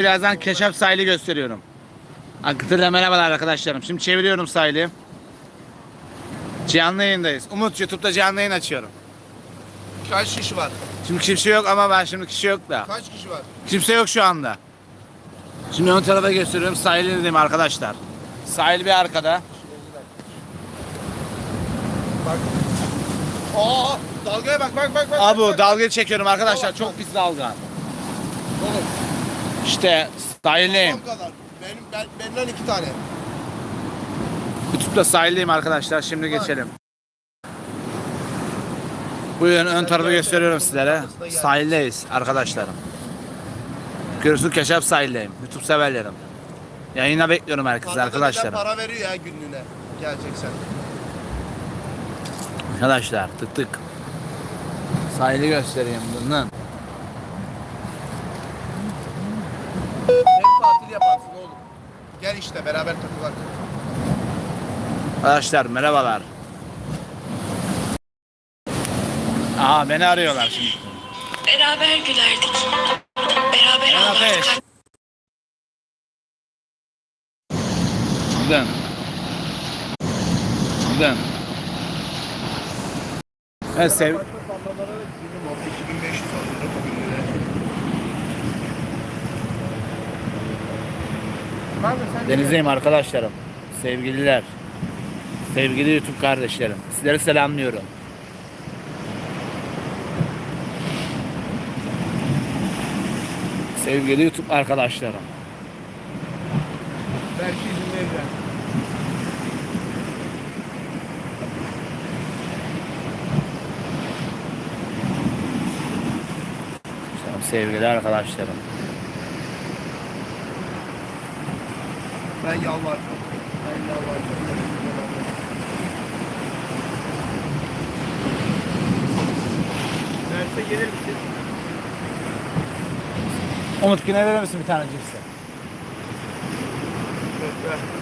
Birazdan Keşaf sahili gösteriyorum. Akıtır'la merhabalar arkadaşlarım. Şimdi çeviriyorum sahili. Canlı yayındayız. Umut YouTube'da canlı yayın açıyorum. Kaç kişi var? Şimdi kimse yok ama ben şimdi kişi yok da. Kaç kişi var? Kimse yok şu anda. Şimdi ön tarafa gösteriyorum. Sahili dedim arkadaşlar. Sahil bir arkada. Bak. Aa, dalgaya bak bak bak bak. Abi bak. dalga çekiyorum arkadaşlar. Bak, Çok bak. pis dalga. Oğlum, İşte kadar. Benim ben, benden iki tane. YouTube'da sahildeyim arkadaşlar. Şimdi geçelim. Buyurun ön tarafı gösteriyorum sizlere. Sahildeyiz arkadaşlarım. Kürsü Keşap sahildeyim. YouTube severlerim. Yayına bekliyorum herkese Arada arkadaşlarım. Para veriyor ya günlüğüne. Geleceksen. Arkadaşlar tık tık. Sahili göstereyim bundan. Hem tatil yaparsın oğlum. Gel işte beraber takılalım. Arkadaşlar merhabalar. Aa beni arıyorlar şimdi. Beraber gülerdik. Beraber ağlardık. Dön. Dön. Evet sev Günlük 2500 alıyor günlüğüne. Kanka sen Denizdeyim arkadaşlarım. Sevgililer. Sevgili YouTube kardeşlerim. Sizleri selamlıyorum. Sevgili YouTube arkadaşlarım. Belki izin. Sevgili arkadaşlarım. Ben yalvaracağım. Ben yalvaracağım. Derse gelir misin? Umut yine verir misin bir tane cipsi? Ha?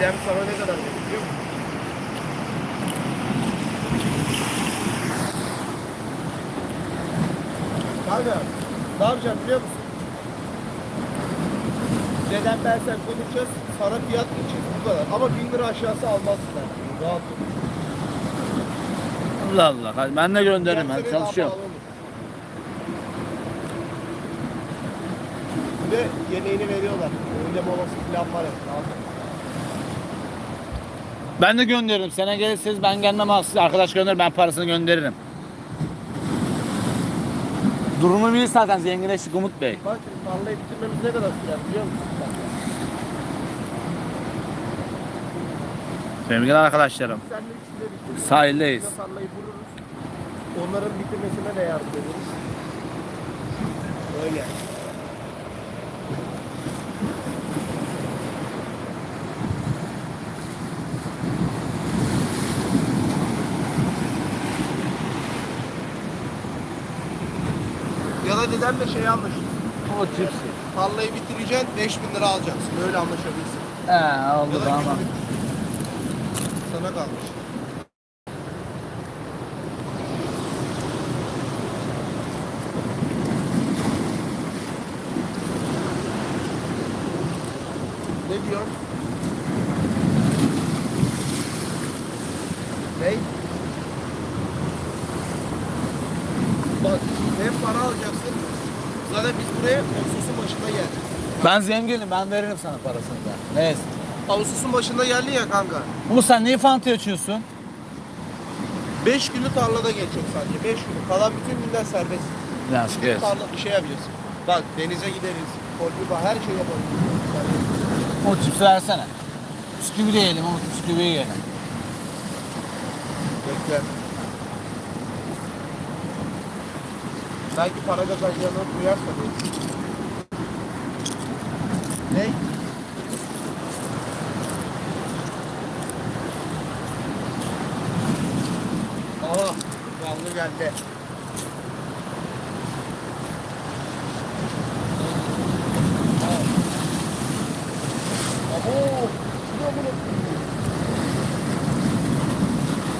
Dedem sana ne kadar dedi biliyor musun? Kanka ne yapacağım biliyor musun? Dedem ben sen konuşacağız, sana fiyat geçeceğiz bu kadar. Ama bin lira aşağısı almazsın ben. Rahat ol. Allah Allah. Hadi ben de gönderirim. Ben daha çalışıyorum. pahalı olur. Bir de yemeğini veriyorlar. Öğle molası falan var ya. rahat ol. Ben de gönderirim. Sana gelirseniz ben gelmem siz arkadaş gönderir ben parasını gönderirim. Durumu bilir zaten zenginleştik Umut Bey. Bak tarlayı bitirmemiz ne kadar sürer biliyor musun? Sevgili arkadaşlarım. Sen de içinde bitiririz. Sahildeyiz. Biz de tarlayı vururuz. Onların bitirmesine de yardım ederiz. Öyle. Ya da dedemle şey anlaşırız. O cipsi. Tarlayı bitireceksin 5000 lira alacaksın. Öyle anlaşabilirsin. He oldu tamam. Sana kalmış. Ne diyor? Ne? Bak hem para alacaksın. Zaten biz buraya Ağustos'un başında geldik. Ben zenginim ben veririm sana parasını da. Neyse. Ağustos'un başında geldin ya kanka. Umut sen neyi fantı açıyorsun? 5 günü tarlada geçecek sadece. 5 günü. Kalan bütün günler serbest. Biraz evet. Tarla bir şey yapabilirsin. Bak denize gideriz. Kolbi var. Her şey yapabiliriz. O cipsi versene. Bisküvi de yiyelim Umut bisküvi yiyelim. Bekle. Belki para kazanacağını duyarsa değil. Ne? Aha, yavru geldi.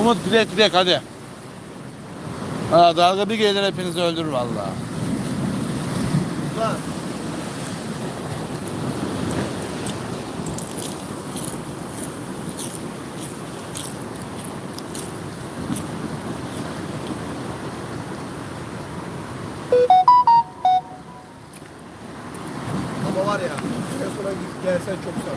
Umut direkt direkt hadi. Ha, dalga bir gelir hepinizi öldürür vallahi. Lan. Çok sarı.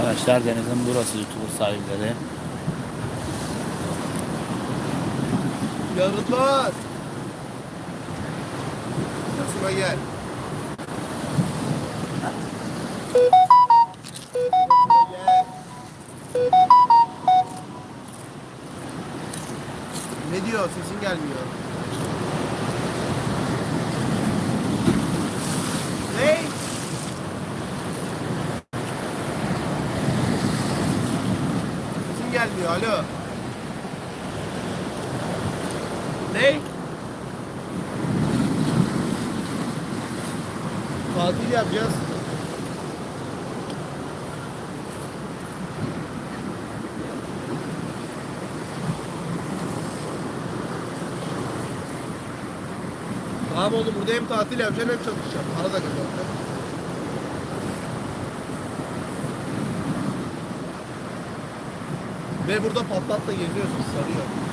Arkadaşlar denizin burası YouTube sahilleri. Yarıtlar. Kasıma gel. Ne diyor? Sesin gelmiyor. Ne? Sesin gelmiyor. Alo. Ne? Tatil yapacağız. Tamam oğlum burada hem tatil yapacaksın hem çalışacaksın. Arada kazanacaksın. Ve burada patlatla geziyorsun sarıyor.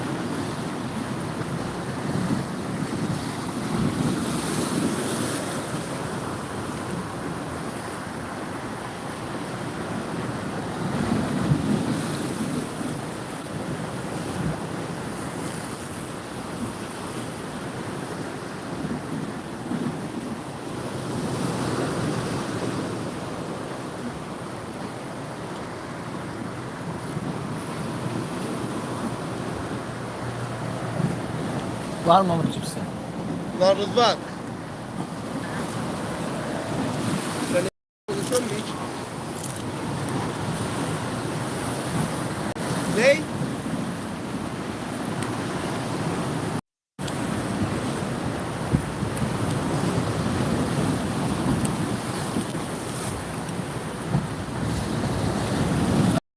Var mı Umut cipsi? Lan Rıdvan. Sen konuşuyor hiç? Ne?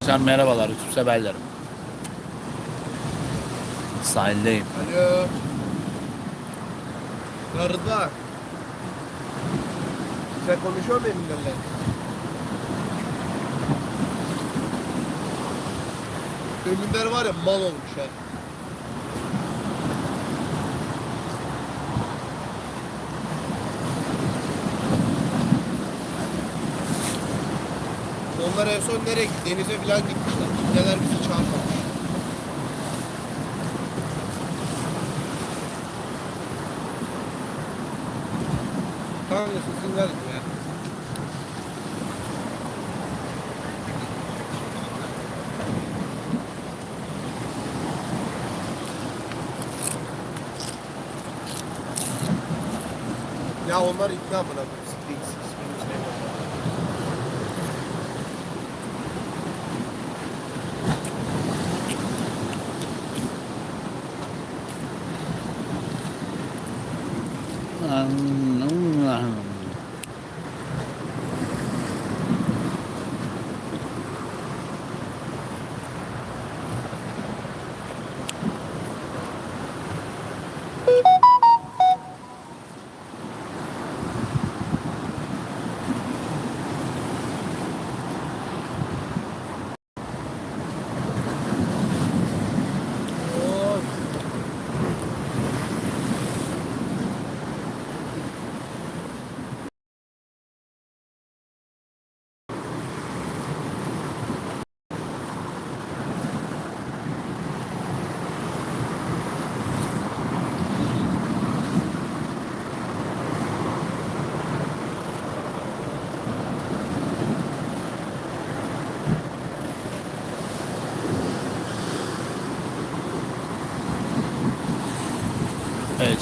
Can merhabalar YouTube severlerim. Sahildeyim. Alo. Lan Rıdvan. Sen konuşuyor musun benimle? Ünlüler var ya mal olmuş ha. Onlar en son nereye gitti? Denize falan gitmişler. Neler bizi çağırmamış. Sesin gelmiyor ya. Ya onlar ikna bırakıyor.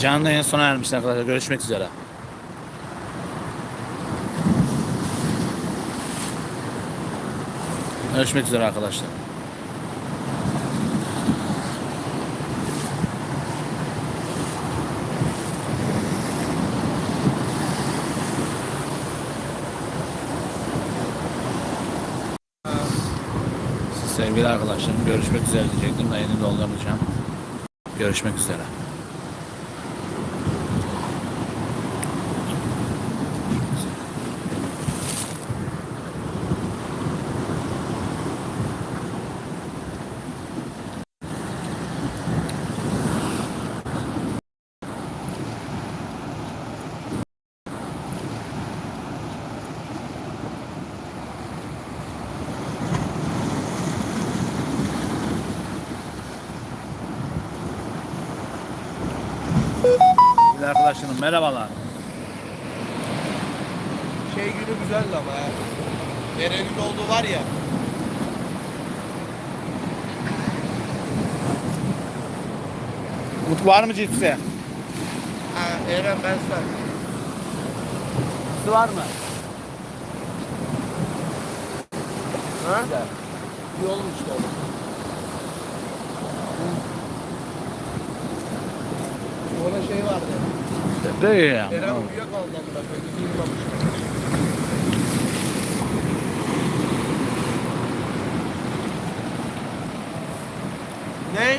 Canlı yayın sona ermiş arkadaşlar. Görüşmek üzere. Görüşmek üzere arkadaşlar. Sevgili arkadaşlarım görüşmek üzere diyecektim da yeni dolduracağım. Görüşmek üzere. Arkadaşlarım merhabalar. Şey günü güzeldi ama ya. Eren'in olduğu var ya. Mut var mı cipsi? Ha, Eren ben sen. Su var mı? Ha? İyi olmuş işte. Ona şey vardı. Koyayım. Uyumamış. Ne?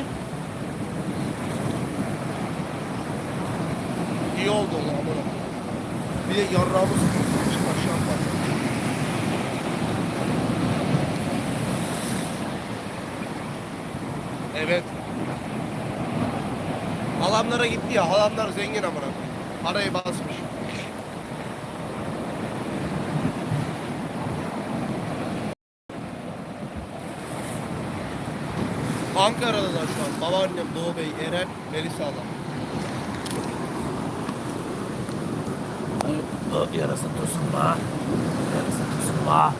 İyi oldu o zaman amına. Bir de yarrağımız aşağı var. Evet. Halamlara gitti ya. Halamlar zengin amına. Parayı basmış. Ankara'da da şu an. Babaannem Doğu Bey, Eren, Melisa Hanım. Yarasın tutsunma. Yarasın tutsunma.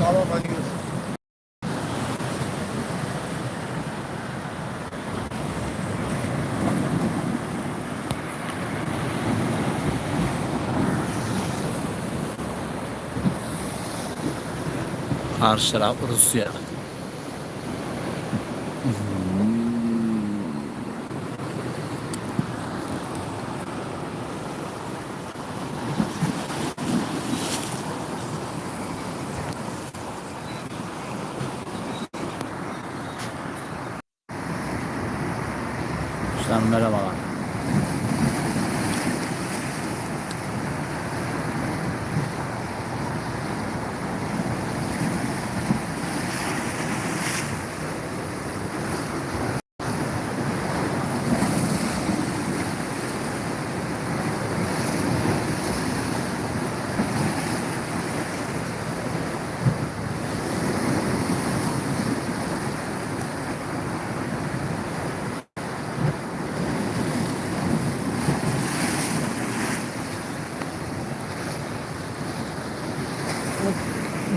Tamam hadi Karşı taraf Rusya. Arkadaşlar merhabalar.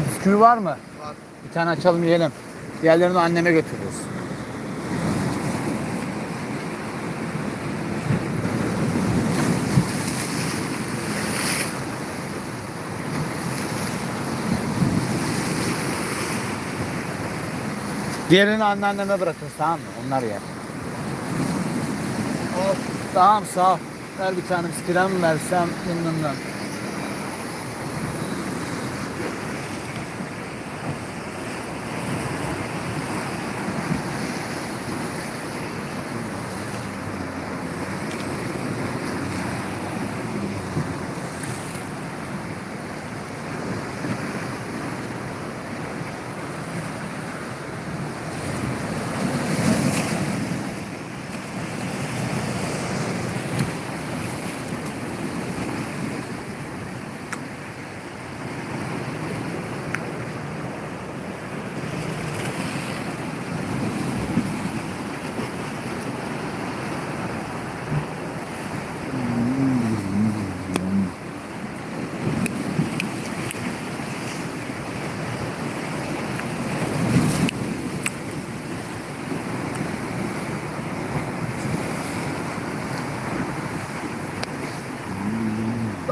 Bisküvi var mı? Var. Bir tane açalım yiyelim. Diğerlerini anneme götürürüz. Diğerini anneanneme bırakırız tamam mı? Onlar yer. Al. Tamam sağ ol. Ver bir tane bisküvi versem yanından.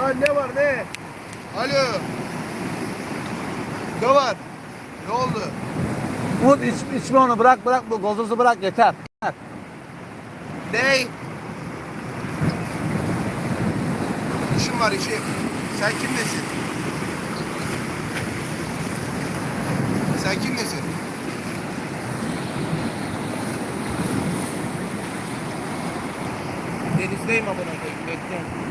Ha ne var ne? Alo. Ne var? Ne oldu? Umut iç, içme onu bırak bırak bu gazozu bırak yeter. Ney? İşim var işim. Sen kimlesin? Sen kimlesin? Denizdeyim amına koyayım bekle.